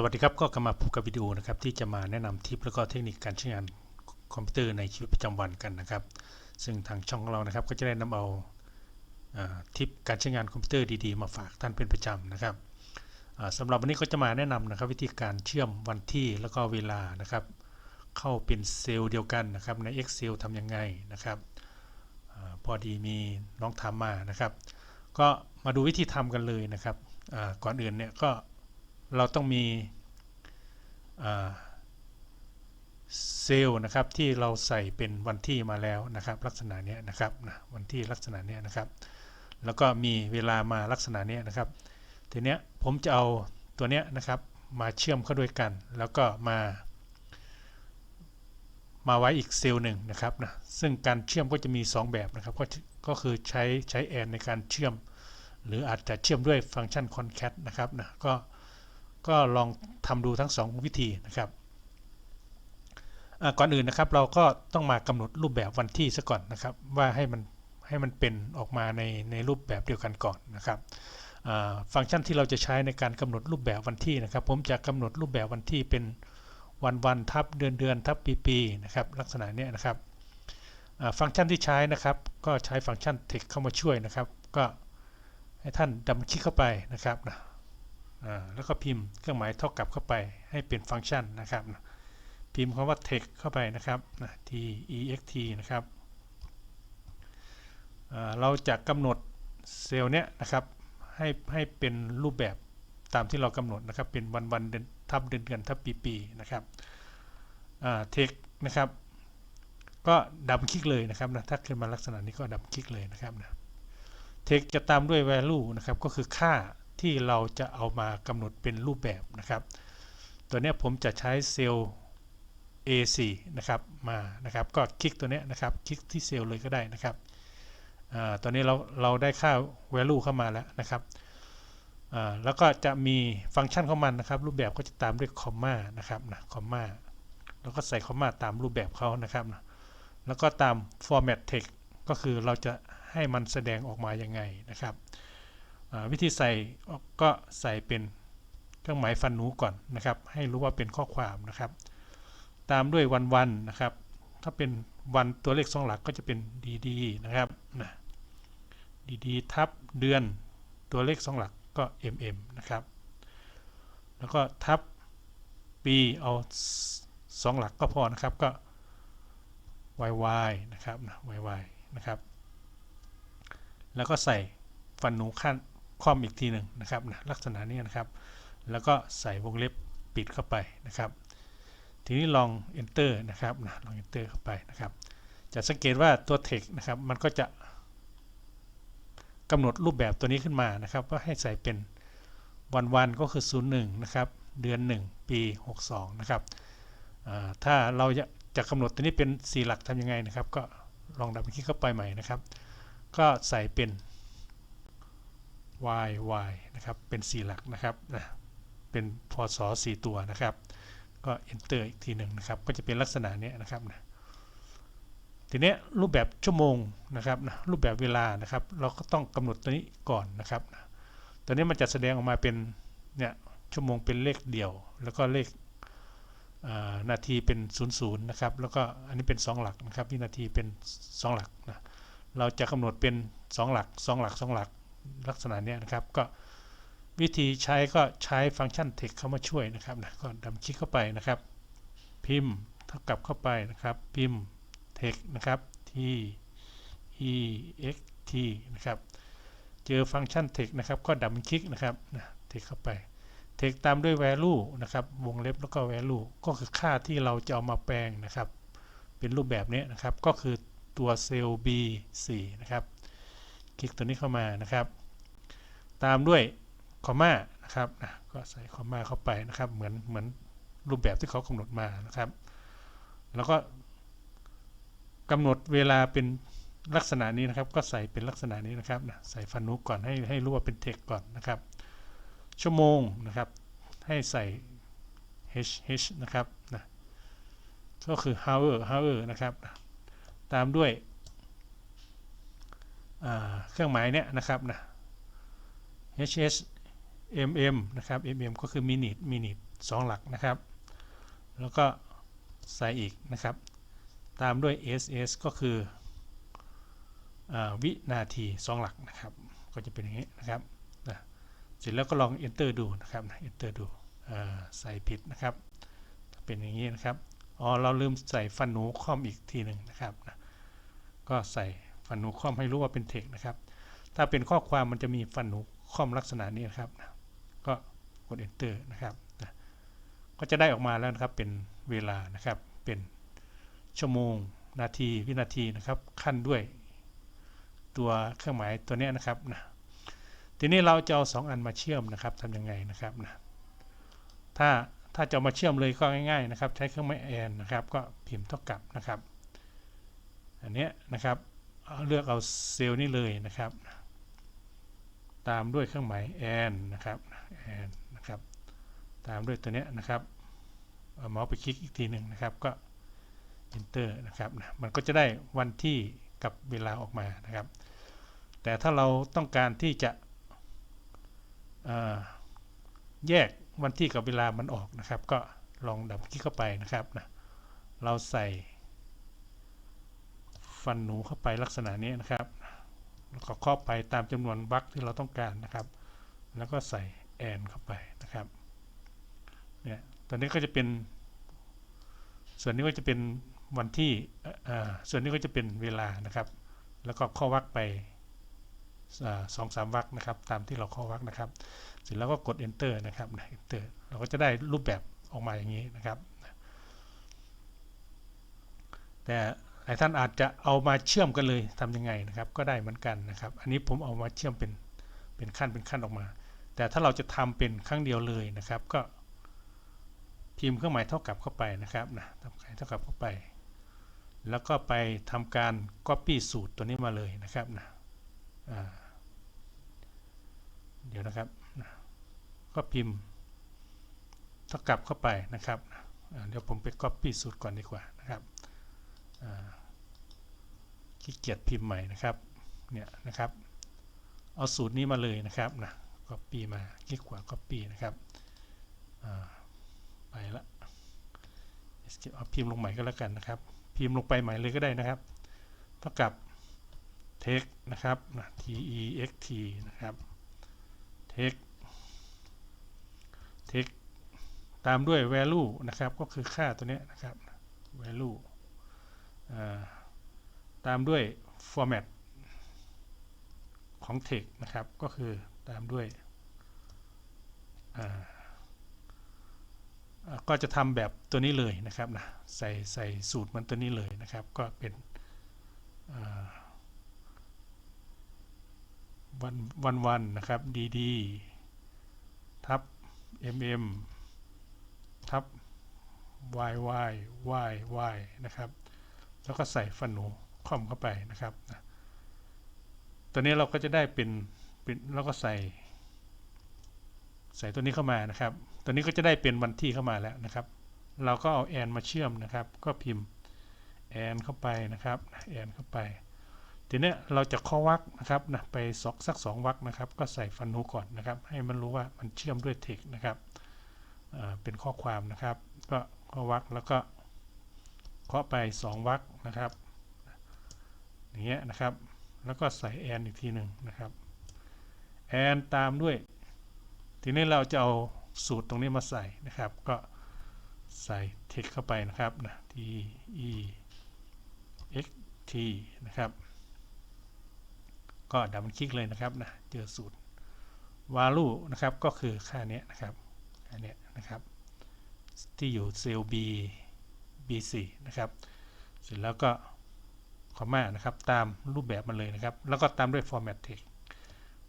สวัสดีครับก็กลับมาพบกับวิดีโอนะครับที่จะมาแนะนำทิปแล้วก็เทคนิคการใช้งานคอมพิวเตอร์ในชีวิตประจำวันกันนะครับ ซึ่งทางช่องของเรานะครับก็จะได้นำเอาอาทิปการใช้งานคอมพิวเตอร์ดีๆ มาฝากท่านเป็นประจำนะครับอ่าสำหรับวันนี้ก็จะมาแนะนำนะครับวิธีการเชื่อมวันที่แล้วก็เวลานะครับ เข้าเป็นเซลล์เดียวกันนะครับใน Excel ทำยังไงนะครับอพอดีมีน้องทำมานะครับ ก็มาดูวิธีทำกันเลยนะครับก่อนอื่นเนี่ยก็ เราต้องมีเซลล์นะครับที่เราใส่เป็นวันที่มาแล้วนะครับ ลักษณะนี้นะครับนะวันที่ลักษณะนี้นะครับ แล้วก็มีเวลามาลักษณะนี้นะครับทีเนี้ยผมจะเอาตัวเนี้ยนะครับมาเชื่อมเข้าด้วยกัน แล้วก็มา มาไว้อีกเซลล์หนึ่งนะครับนะซึ่งการเชื่อมก็จะมี 2 แบบนะครับก็ก็คือใช้ใช้แอนในการเชื่อม หรืออาจจะเชื่อมด้วยฟังก์ชัน concat นะครับนะก็ ก็ลองทำดูทั้ง 2 วิธีนะครับก่อนอื่นนะครับเราก็ต้องมากำหนดรูปแบบวันที่ซะก่อนนะครับ ว่าให้มันให้มันเป็นออกมาในในรูปแบบเดียวกันก่อนนะครับฟังก์ชันที่เราจะใช้ในการกำหนดรูปแบบวันที่นะครับ ผมจะกำหนดรูปแบบวันที่เป็นวันวันทับเดือนเดือนทับปีปีนะครับ ลักษณะนี้นะครับฟังก์ชันที่ใช้นะครับ ก็ใช้ฟังก์ชัน text เข้ามาช่วยนะครับ ก็ให้ท่านดับคลิกเข้าไปนะครับนะ แล้วก็พิมพ์เครื่องหมายเท่ากับเข้าไปให้เป็นฟังก์ชันนะครับ พิมพ์คำว่า text เข้าไปนะครับนะ t e x t นะครับเราจะกำหนดเซลล์เนี้ยนะครับให้ให้เป็นรูปแบบตามที่เรากำหนดนะครับ เป็นวันวันเดือนทับเดือนเดือนทับปีปีนะครับเทคนะครับ ก็ดับคลิกเลยนะครับนะถ้าขึ้นมาลักษณะนี้ก็ดับคลิกเลยนะครับนะเทคจะตามด้วย value นะครับก็คือค่า ที่เราจะเอามากำหนดเป็นรูปแบบนะครับ ตัวนี้ผมจะใช้เซลล์ A4 นะครับมานะครับก็คลิกตัวนี้นะครับคลิกที่เซลล์เลยก็ได้นะครับอตอนนี้เราเราได้ค่า value เข้ามาแล้วนะครับแล้วก็จะมีฟังก์ชันของมันนะครับ รูปแบบก็จะตามด้วยคอมมานะครับนะคอมมาแล้วก็ใส่คอมมาตามรูปแบบเขานะครับนะแล้วก็ตาม format text ก็คือเราจะให้มันแสดงออกมายังไงนะครับ วิธีใส่ก็ใส่เป็นเครื่องหมายฟันหนูก่อนนะครับ ให้รู้ว่าเป็นข้อความนะครับ ตามด้วยวันวันนะครับ ถ้าเป็นวันตัวเลขสองหลักก็จะเป็นดีๆนะครับนะดีๆทับเดือนตัวเลขสองหลักก็ mm นะครับ แล้วก็ทับปีเอาสองหลักก็พอนะครับก็ yy นะครับนะ yy นะครับ แล้วก็ใส่ฟันหนูขั้น คอมอีกทีหนึ่งนะครับนะลักษณะนี้นะครับ แล้วก็ใส่วงเล็บปิดเข้าไปนะครับ ทีนี้ลอง enter นะครับนะลอง enter เข้าไปนะครับ จะสังเกตว่าตัว text นะครับ มันก็จะกำหนดรูปแบบตัวนี้ขึ้นมานะครับ ว่าให้ใส่เป็นวันวันก็คือ 01 นะครับ เดือน 1 ปี 62 นะครับถ้าเราจะจะกำหนดตัวนี้เป็น 4 หลักทำยังไงนะครับ ก็ลองดับคลิกเข้าไปใหม่นะครับ ก็ใส่เป็น y y นะครับ เป็น 4 หลักนะครับนะเป็นพศ4ตัวนะครับ ก็ enter อีกทีหนึ่งนะครับ ก็จะเป็นลักษณะนี้นะครับนะทีนี้รูปแบบชั่วโมงนะครับนะรูปแบบเวลานะครับ เราก็ต้องกำหนดตัวนี้ก่อนนะครับนะตัวนี้มันจะแสดงออกมาเป็นเนี่ยชั่วโมงเป็นเลขเดี่ยว แล้วก็เลขนาทีเป็น0ูนย์นะครับ แล้วก็อันนี้เป็น 2 หลักนะครับวินาทีเป็น 2 หลักนะเราจะกำหนดเป็น 2 หลัก 2 หลัก 2 หลัก ลักษณะนี้นะครับ ก็วิธีใช้ก็ใช้ฟังก์ชัน text เข้ามาช่วยนะครับนะก็ดำคลิกเข้าไปนะครับ พิมพ์เท่ากับเข้าไปนะครับ พิมพ์ text นะครับ t e x t นะครับเจอฟังก์ชัน text นะครับก็ดับคลิกนะครับนะ text เข้าไป text ตามด้วย value นะครับวงเล็บแล้วก็ value ก็คือค่าที่เราจะเอามาแปลงนะครับ เป็นรูปแบบนี้นะครับก็คือตัวเซลล์ B4 นะครับ คลิกตัวนี้เข้ามานะครับ ตามด้วยคอมมานะครับนะก็ใส่คอมมาเข้าไปนะครับเหมือนเหมือนรูปแบบที่เขากำหนดมานะครับ แล้วก็กำหนดเวลาเป็นลักษณะนี้นะครับ ก็ใส่เป็นลักษณะนี้นะครับนะใส่ฟันนุกก่อนให้ให้รู้ว่าเป็นเทคก่อนนะครับ ชั่วโมงนะครับ ให้ใส่ h h นะครับนะก็คือ hour hour นะครับนะตามด้วยเครื่องหมายเนี้ยนะครับนะ h h mm นะครับ mm ก็คือ minute minute สองหลักนะครับ แล้วก็ใส่อีกนะครับ ตามด้วย ss ก็คืออวินาทีสองหลักนะครับ ก็จะเป็นอย่างนี้นะครับนะเสร็จแล้วก็ลอง enter ดูนะครับ enter ดูใส่ผิดนะครับ เป็นอย่างนี้นะครับ อ๋อ เราลืมใส่ฟันหนูคอมอีกทีหนึ่งนะครับนะก็ใส่ฟันหนูคอมให้รู้ว่าเป็นเทคนะครับ ถ้าเป็นข้อความมันจะมีฟันหนู ค่อมลักษณะนี้นะครับ ก็กด enter นะครับ ก็จะได้ออกมาแล้วนะครับ เป็นเวลานะครับ เป็นชั่วโมง นาที วินาทีนะครับ ขั้นด้วยตัวเครื่องหมายตัวนี้นะครับนะ ทีนี้เราจะเอาสองอันมาเชื่อมนะครับทำยังไงนะครับนะ ถ้าถ้าจะมาเชื่อมเลยก็ง่ายๆนะครับ ใช้เครื่องหมายแอนนะครับ ก็พิมพ์เท่ากับนะครับ อันนี้นะครับเอาเลือกเอาเซลล์นี้เลยนะครับ ตามด้วยเครื่องหมายแอนนะครับแอนนะครับตามด้วยตัวเนี้ยนะครับเอาเมาส์ไปคลิกอีกทีหนึ่งนะครับก็ enter นะครับนะมันก็จะได้วันที่กับเวลาออกมานะครับ แต่ถ้าเราต้องการที่จะแยกวันที่กับเวลามันออกนะครับ ก็ลองดับคลิกเข้าไปนะครับนะเราใส่ฟันหนูเข้าไปลักษณะนี้นะครับ แล้วก็ครอบไปตามจำนวนวรรคที่เราต้องการนะครับ แล้วก็ใส่แอนเข้าไปนะครับเนี่ยตอนนี้ก็จะเป็น ส่วนนี้ก็จะเป็นวันที่ส่วนนี้ก็จะเป็นเวลานะครับ แล้วก็ข้อวรรคไปสองสามวรรคนะครับ ตามที่เราข้อวรรคนะครับ เสร็จแล้วก็กด enter นะครับนะ enter เราก็จะได้รูปแบบออกมาอย่างนี้นะครับ แต่ ลายท่านอาจจะเอามาเชื่อมกันเลยทำยังไงนะครับ ก็ได้เหมือนกันนะครับ อันนี้ผมเอามาเชื่อมเป็นเป็นขั้นเป็นขั้นออกมา แต่ถ้าเราจะทำเป็นครั้งเดียวเลยนะครับ ก็พิมพ์เครื่องหมายเท่ากับเข้าไปนะครับนะทำเครื่องหมายเท่ากับเข้าไป แล้วก็ไปทำการ copy สูตรตัวนี้มาเลยนะครับนะเดี๋ยวนะครับนะก็พิมพ์เท่ากับเข้าไปนะครับนะเดี๋ยวผมไป copy สูตรก่อนดีกว่านะครับ ขี้เกียจพิมพ์ใหม่นะครับ เนี่ยนะครับ เอาสูตรนี้มาเลยนะครับนะ copy มาคลิกขวา copy นะครับไปละ escape เอาพิมพ์ลงใหม่ก็แล้วกันนะครับ พิมพ์ลงไปใหม่เลยก็ได้นะครับ เท่ากับ text นะครับนะ t e x t นะครับ text text ตามด้วย value นะครับ ก็คือค่าตัวนี้นะครับ value ตามด้วย format ของ text นะครับ ก็คือตามด้วย ก็จะทำแบบตัวนี้เลยนะครับนะใส่ใส่สูตรมันตัวนี้เลยนะครับ ก็เป็นวันวันวันนะครับ dd ทับ mm ทับ yy y y นะครับ แล้วก็ใส่ฟันหนูคอมเข้าไปนะครับนะตัวนี้เราก็จะได้เป็นเป็นแล้วก็ใส่ ใส่ตัวนี้เข้ามานะครับ ตัวนี้ก็จะได้เป็นวันที่เข้ามาแล้วนะครับ เราก็เอาแอนมาเชื่อมนะครับ ก็พิมพ์แอนเข้าไปนะครับแอนเข้าไปทีนี้เราจะข้อวรรคนะครับนะไปสอกสักสองวรรคนะครับ ก็ใส่ฟันนูก่อนนะครับ ให้มันรู้ว่ามันเชื่อมด้วยเทคนะครับเป็นข้อความนะครับ ก็ข้อวรรคแล้วก็ เคาะไปสองวรรคนะครับอย่างเงี้ยนะครับ แล้วก็ใส่แอนอีกทีหนึ่งนะครับแอนตามด้วย ทีนี้เราจะเอาสูตรตรงนี้มาใส่นะครับ ก็ใส่ text เข้าไปนะครับนะ t e x t นะครับ ก็ดับเบิลคลิกเลยนะครับนะเจอสูตร value นะครับก็คือค่าเนี้ยนะครับค่าเนี้ยนะครับ ที่อยู่เซลล์ B B4 นะครับเสร็จแล้วก็คอมมานะครับตามรูปแบบมันเลยนะครับ แล้วก็ตามด้วย format text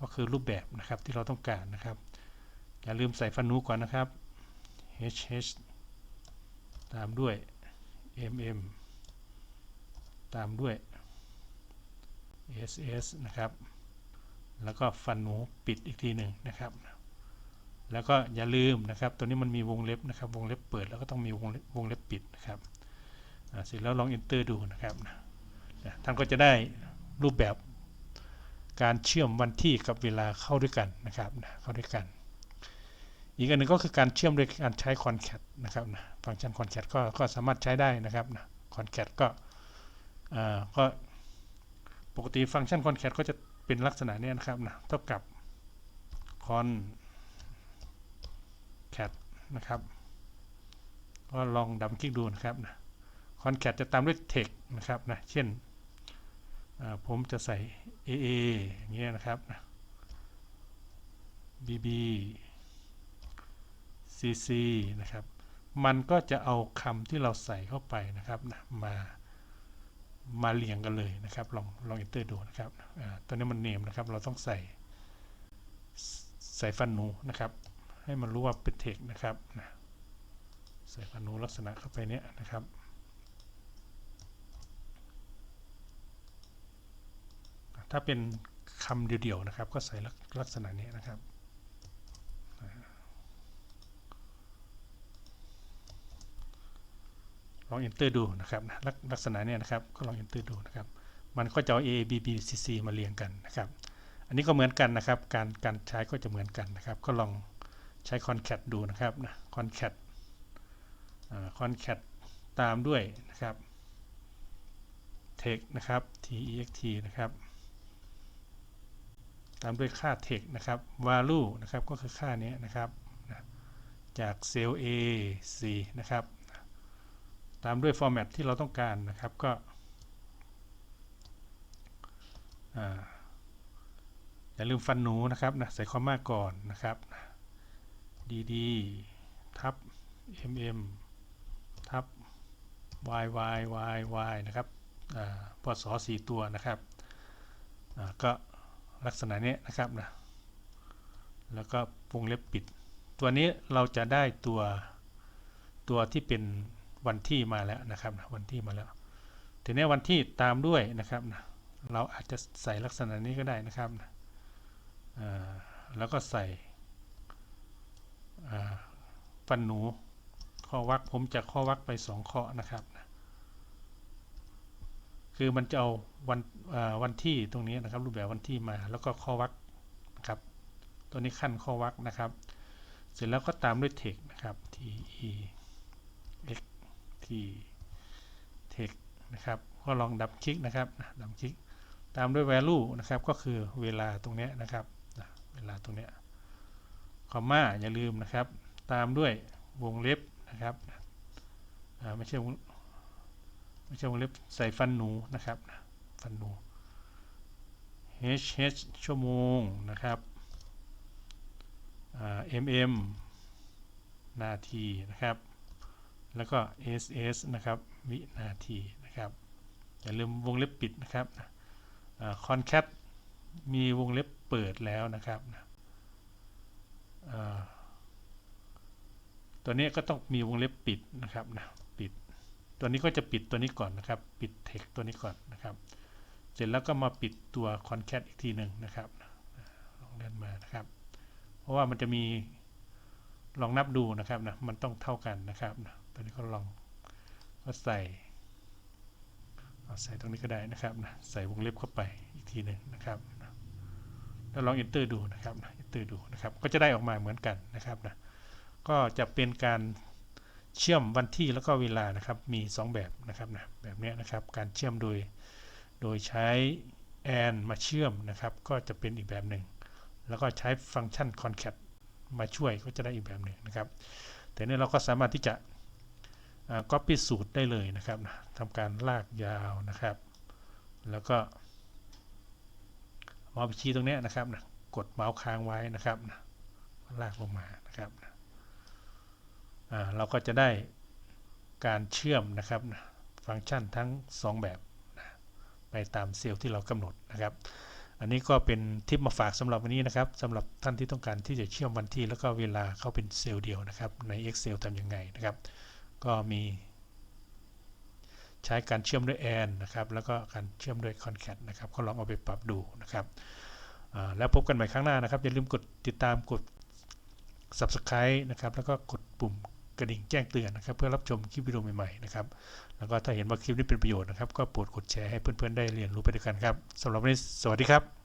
ก็คือรูปแบบนะครับที่เราต้องการนะครับ อย่าลืมใส่ฟันนูก่อนนะครับ hh ตามด้วย mm ตามด้วย ss นะครับ แล้วก็ฟันหนูปิดอีกทีหนึ่งนะครับ แล้วก็อย่าลืมนะครับ ตัวนี้มันมีวงเล็บนะครับ วงเล็บเปิดแล้วก็ต้องมีวงเล็บวงเล็บปิดนะครับเสร็จแล้วลอง enter ดูนะครับนะท่านก็จะได้รูปแบบการเชื่อมวันที่กับเวลาเข้าด้วยกันนะครับนะเข้าด้วยกัน อีกอันหนึ่งก็คือการเชื่อมด้วยการใช้ concat นะครับนะฟังก์ชัน concat ก็ก็สามารถใช้ได้นะครับนะ concat ก็ก็ปกติฟังก์ชัน concat ก็จะเป็นลักษณะนี้นะครับนะเท่ากับ concat นะครับก็ลองดับคลิกดูนะครับนะ concat จะตามด้วย text นะครับนะ เช่น ผมจะใส่ aa อย่างเงี้ยนะครับนะ bb cc นะครับ มันก็จะเอาคำที่เราใส่เข้าไปนะครับนะมามาเรียงกันเลยนะครับ ลองลอง enter ดูนะครับอตอนนี้มันเนมนะครับ เราต้องใส่ใส่ฟันหนูนะครับ ให้มันรู้ว่าเป็น text นะครับนะใส่ฟันหนูลักษณะเข้าไปเนี้ยนะครับถ้าเป็นคำเดียวๆนะครับ ก็ใส่ลักลักษณะนี้นะครับลอง enter ดูนะครับลักลักษณะเนี้ยนะครับก็ลอง enter ดูนะครับ มันก็จะเอา a b b c c มาเรียงกันนะครับ อันนี้ก็เหมือนกันนะครับ การการใช้ก็จะเหมือนกันนะครับ ก็ลอง ใช้ concat ดูนะครับนะ concat อ่า concat ตามด้วยนะครับ text นะครับ text นะครับ ตามด้วยค่า text นะครับ value นะครับก็คือค่านี้นะครับจากเซลล์ A C นะครับ ตามด้วย format ที่เราต้องการนะครับก็อย่าลืมฟันหนูนะครับนะใส่คอมมาก่อนนะครับ dd ทับ mm ทับ y y y y นะครับอ่าพศสี่ตัวนะครับก็ลักษณะนี้นะครับนะแล้วก็วงเล็บปิด ตัวนี้เราจะได้ตัวตัวที่เป็นวันที่มาแล้วนะครับนะวันที่มาแล้วทีนี้วันที่ตามด้วยนะครับนะเราอาจจะใส่ลักษณะนี้ก็ได้นะครับนะแล้วก็ใส่ ฟันหนูข้อวักผมจะข้อวักไปสองข้อนะครับ คือมันจะเอาวันวันที่ตรงนี้นะครับ รูปแบบวันที่มาแล้วก็ข้อวักนะครับ ตัวนี้ขั้นข้อวักนะครับ เสร็จแล้วก็ตามด้วย text นะครับ t e x t text นะครับก็ลองดับคลิกนะครับดับคลิกตามด้วย value นะครับก็คือเวลาตรงนี้นะครับเวลาตรงนี้ คอมมาอย่าลืมนะครับ ตามด้วยวงเล็บนะครับไม่ใช่วงไม่ใช่วงเล็บใส่ฟันหนูนะครับฟันหนู h h ชั่วโมงนะครับ mm นาทีนะครับ แล้วก็ ss นะครับวินาทีนะครับ อย่าลืมวงเล็บปิดนะครับคอนแคทมีวงเล็บเปิดแล้วนะครับนะ ตัวนี้ก็ต้องมีวงเล็บปิดนะครับนะปิด ตัวนี้ก็จะปิดตัวนี้ก่อนนะครับ ปิด text ตัวนี้ก่อนนะครับ เสร็จแล้วก็มาปิดตัว concat อีกทีหนึ่งนะครับลองเดินมานะครับ เพราะว่ามันจะมีลองนับดูนะครับนะมันต้องเท่ากันนะครับนะตัวนี้ก็ลองก็ใส่ใส่ตรงนี้ก็ได้นะครับนะใส่วงเล็บเข้าไปอีกทีหนึ่งนะครับ ล้วลอง enter ดูนะครับนะ enter ดูนะครับ ก็จะได้ออกมาเหมือนกันนะครับนะ ก็จะเป็นการเชื่อมวันที่แล้วก็เวลานะครับ มี 2 แบบนะครับนะ แบบนี้นะครับ การเชื่อมโดย โดยใช้ and มาเชื่อมนะครับ ก็จะเป็นอีกแบบหนึ่ง แล้วก็ใช้ฟังก์ชัน concat มาช่วยก็จะได้อีกแบบหนึ่งนะครับ แต่เนี่ยเราก็สามารถที่จะก็พิสูจน์ได้เลยนะครับนะทำการลากยาวนะครับ แล้วก็ เมาส์ชี้ตรงนี้นะครับนะกดเมาส์ค้างไว้นะครับนะลากลงมานะครับนะเราก็จะได้การเชื่อมนะครับนะฟังก์ชันทั้ง 2 แบบนะไปตามเซลล์ที่เรากำหนดนะครับ อันนี้ก็เป็นทิปมาฝากสำหรับวันนี้นะครับสำหรับท่านที่ต้องการที่จะเชื่อมวันที่แล้วก็เวลาเข้าเป็นเซลล์เดียวนะครับ ใน Excel ทำยังไงนะครับ ก็มี ใช้การเชื่อมด้วยแอนนะครับแล้วก็การเชื่อมด้วยคอนแคทนะครับก็ลองเอาไปปรับดูนะครับแล้วพบกันใหม่ครั้งหน้านะครับอย่าลืมกดติดตามกด Subscribe นะครับแล้วก็กดปุ่มกระดิ่งแจ้งเตือนนะครับ เพื่อรับชมคลิปวิดีโอใหม่ๆนะครับแล้วก็ถ้าเห็นว่าคลิปนี้เป็นประโยชน์นะครับ ก็โปรดกดแชร์ให้เพื่อนๆได้เรียนรู้ไปด้วยกันครับสำหรับวันนี้สวัสดีครับ